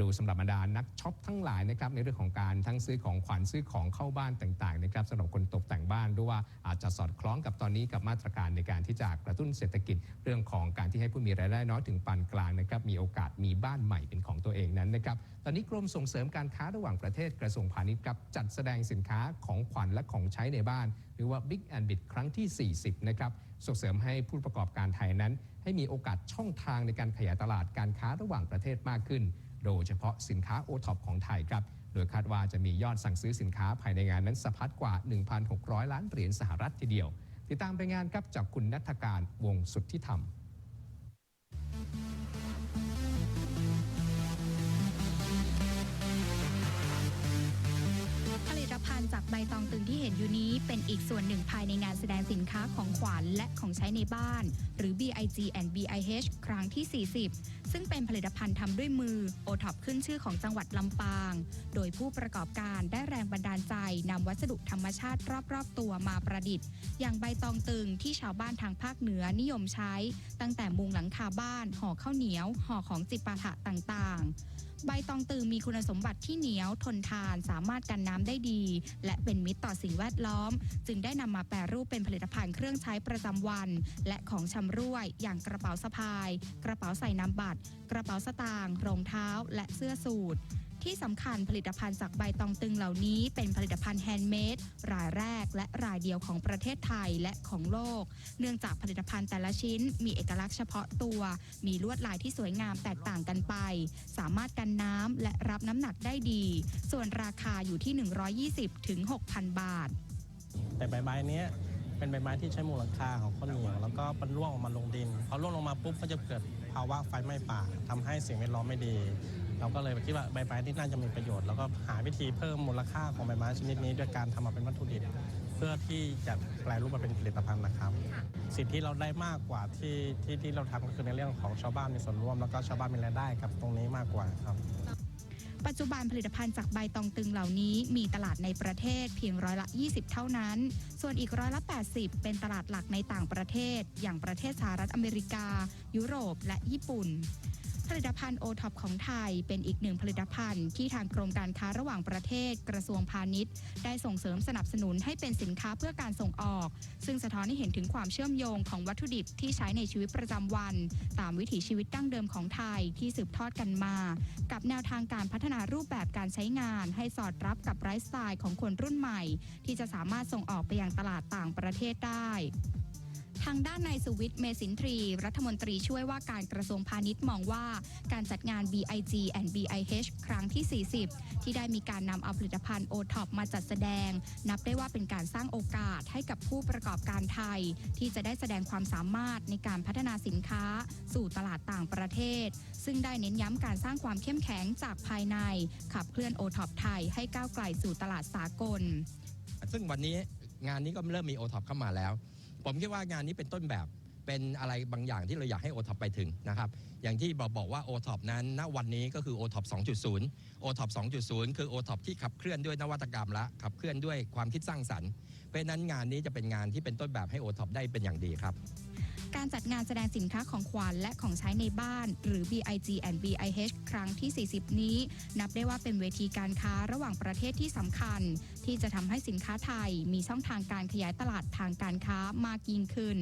ดูสำหรับบรรดานักช็อปทั้งหลายนะครับในเรื่องของการทั้งซื้อของขวัญซื้อของเข้าบ้านต่างๆนะครับสำหรับคนตกแต่งบ้านด้วยว่าอาจจะสอดคล้องกับตอนนี้กับมาตรการในการที่จะกระตุ้นเศรษฐกิจเรื่องของการที่ให้ผู้มีรายได้น้อยถึงปานกลางนะครับมีโอกาสมีบ้านใหม่เป็นของตัวเองนั้นนะครับตอนนี้กรมส่งเสริมการค้าระหว่างประเทศกระทรวงพาณิชย์ครับจัดแสดงสินค้าของขวัญและของใช้ในบ้าน หรือว่า Big and Bit ครั้งที่ 40 นะครับส่งเสริมให้ผู้ประกอบการไทยนั้น ให้มีโอกาสช่องทางในการขยายตลาดการค้าระหว่างประเทศมากขึ้น โดยเฉพาะสินค้าโอท็อปของไทยครับ โดยคาดว่าจะมียอดสั่งซื้อสินค้าภายในงานนั้นสะพัดกว่า 1,600 ล้านเหรียญสหรัฐทีเดียว ติดตามไปงานครับจากคุณนัทการวงสุทธิธรรม ห็นอยู่นี้เป็นอีกส่วนหนึ่งภายในงานแสดงสินค้าของขวัญและของใช้ในบ้าน หรือ BIG and BIH ครั้งที่ 40 ซึ่งเป็นผลิตภัณฑ์ทำด้วยมือโอท็อปขึ้นชื่อของจังหวัดลำปาง โดยผู้ประกอบการได้แรงบันดาลใจนำวัสดุธรรมชาติรอบๆ ตัวมาประดิษฐ์ อย่างใบตองตึงที่ชาวบ้านทางภาคเหนือนิยมใช้ ตั้งแต่มุงหลังคาบ้านห่อข้าวเหนียวห่อของจิปาถะต่างๆ ใบตองตึงมีคุณสมบัติที่เหนียวทนทาน สามารถกันน้ำได้ดี และเป็นมิตรต่อสิ่งแวดล้อม จึงได้นำมาแปรรูปเป็นผลิตภัณฑ์เครื่องใช้ประจำวัน และของชำร่วย อย่างกระเป๋าสะพาย กระเป๋าใส่น้ำบัตร กระเป๋าสตางค์รองเท้า และเสื้อสูท ที่สำคัญผลิตภัณฑ์จากใบตองตึงเหล่านี้เป็นผลิตภัณฑ์แฮนด์เมดรายแรกและรายเดียวของประเทศไทยและของโลก เนื่องจากผลิตภัณฑ์แต่ละชิ้น มีเอกลักษณ์เฉพาะตัว มีลวดลายที่สวยงามแตกต่างกันไป สามารถกันน้ำและรับน้ำหนักได้ดี ส่วนราคาอยู่ที่ 120ถึง6,000 บาท แต่ใบไม้นี้เป็นใบไม้ที่ใช้มูลค่าของข้าวเหนียวแล้วก็มันร่วงออกมาลงดินพอร่วงลงมาปุ๊บก็จะเกิดภาวะไฟไหม้ป่าทำให้สิ่งแวดล้อมไม่ดี เราก็เลยคิดว่าใบไม้ที่น่าจะมีประโยชน์ แล้วก็หาวิธีเพิ่มมูลค่าของใบไม้ชนิดนี้ ด้วยการทำมาเป็นวัตถุดิบเพื่อที่จะแปลรูปมาเป็นผลิตภัณฑ์นะครับ สิ่งที่เราได้มากกว่าที่ที่ที่เราทำก็คือในเรื่องของชาวบ้านมีส่วนร่วม แล้วก็ชาวบ้านมีรายได้กับตรงนี้มากกว่าครับ ปัจจุบันผลิตภัณฑ์จากใบตองตึงเหล่านี้มีตลาดในประเทศเพียงร้อยละ 20 เท่านั้น ส่วนอีกร้อยละ 80 เป็นตลาดหลักในต่างประเทศ อย่างประเทศสหรัฐอเมริกา ยุโรปและญี่ปุ่น ผลิตภัณฑ์โอท็อปของไทย เป็นอีกหนึ่งผลิตภัณฑ์ที่ทางกรมการค้าระหว่างประเทศกระทรวงพาณิชย์ ได้ส่งเสริมสนับสนุนให้เป็นสินค้าเพื่อการส่งออก ซึ่งสะท้อนให้เห็นถึงความเชื่อมโยงของวัตถุดิบที่ใช้ในชีวิตประจำวัน ตามวิถีชีวิตดั้งเดิมของไทยที่สืบทอดกันมา กับแนวทางการพัฒนารูปแบบการใช้งาน ให้สอดรับกับไลฟ์สไตล์ของคนรุ่นใหม่ ที่จะสามารถส่งออกไปยังตลาดต่างประเทศได้ ทางด้านนายสุวิทย์เมสินทรี รัฐมนตรีช่วยว่าการกระทรวงพาณิชย์มองว่า การจัดงาน BIG and BIH ครั้งที่ 40 ที่ได้มีการนำเอาผลิตภัณฑ์ o t o p มาจัดแสดง นับได้ว่าเป็นการสร้างโอกาสให้กับผู้ประกอบการไทย ที่จะได้แสดงความสามารถในการพัฒนาสินค้า สู่ตลาดต่างประเทศ ซึ่งได้เน้นย้ำการสร้างความเข้มแข็งจากภายใน ขับเคลื่อน o t o p ไทยให้ก้าวไกลสู่ตลาดสากล ซึ่งวันนี้งานนี้ก็เริ่มมีโอท็อปเข้ามาแล้ว ผมคิดว่างานนี้เป็นต้นแบบเป็นอะไรบางอย่างที่เราอยากให้โอท็อปไปถึงนะครับอย่างที่บอกบอกว่าโอท็อปนั้นณวันนี้ก็คือโอท็อป2.0โอท็อป2.0 คือโอท็อปที่ขับเคลื่อนด้วยนวัตกรรมและขับเคลื่อนด้วยความคิดสร้างสรรค์เพราะฉะนั้นงานนี้จะเป็นงานที่เป็นต้นแบบให้โอท็อปได้เป็นอย่างดีครับ การจัดงานแสดงสินค้าของขวัญและของใช้ในบ้าน หรือ BIG and BIH ครั้งที่ 40 นี้ นับได้ว่าเป็นเวทีการค้าระหว่างประเทศที่สำคัญ ที่จะทำให้สินค้าไทยมีช่องทางการขยายตลาดทางการค้ามากยิ่งขึ้น